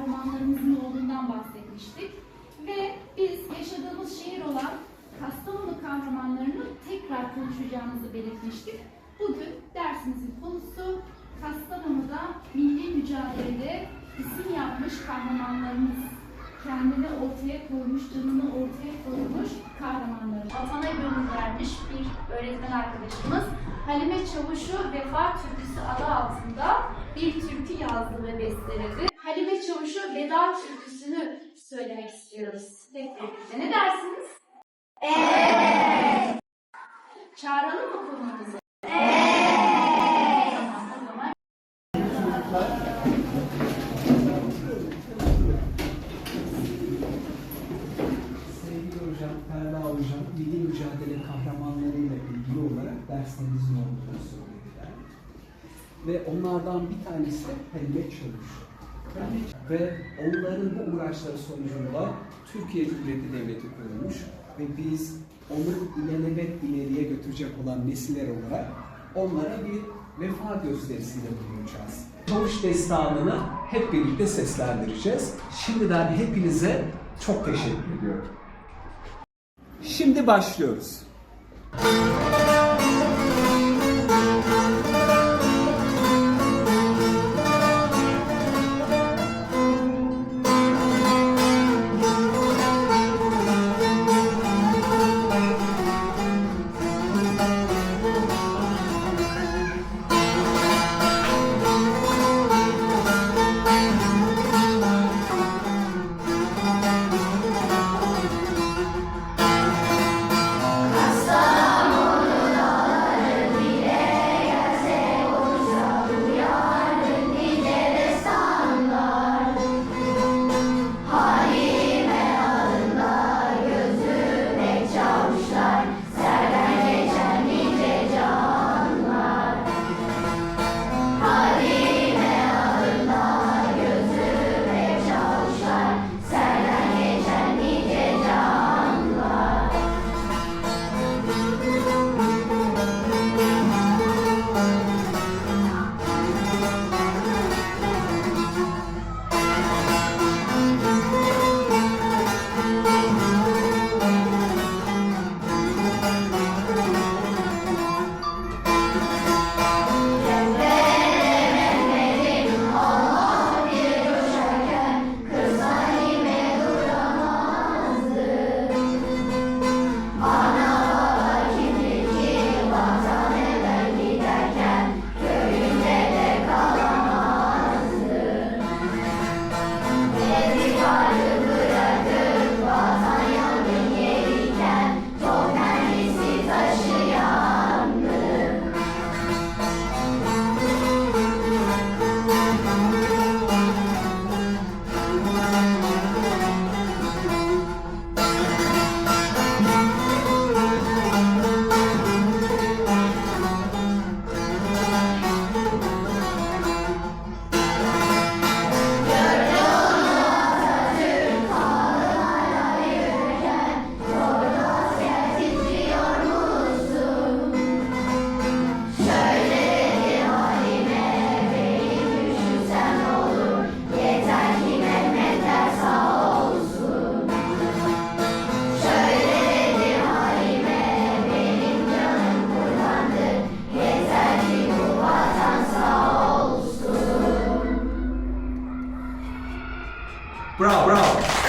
kahramanlarımızın olduğundan bahsetmiştik. Ve biz yaşadığımız şehir olan Kastamonu kahramanlarını tekrar konuşacağımızı belirtmiştik. Bugün dersimizin konusu Kastamonu'da milli mücadelede isim yapmış kahramanlarımız. Kendini ortaya koymuş, canını ortaya koymuş kahramanlarımız. Vatana gönül vermiş bir öğretmen arkadaşımız Halime Çavuş'u Vefa Türküsü adı altında bir türkü yazdı ve besteledi. Çavuş'u Veda Türküsü'nü söylemek istiyoruz. Hep birlikte. Ne dersiniz? Evet. Çağıralım mı konuğumuzu? Evet. Sevgili hocam, Ferda hocam, milli mücadele kahramanlarıyla ilgili olarak derslerinizin olduğunu söylediler. Ve onlardan bir tanesi de Halime Çavuş. Ve onların bu uğraşları sonucunda Türkiye Cumhuriyeti Devleti kurulmuş ve biz onu ilelebet ileriye götürecek olan nesiller olarak onlara bir vefa gösterisinde bulunacağız. Çavuş destanını hep birlikte seslendireceğiz. Şimdiden hepinize çok teşekkür ediyorum. Şimdi başlıyoruz. 不知道不知道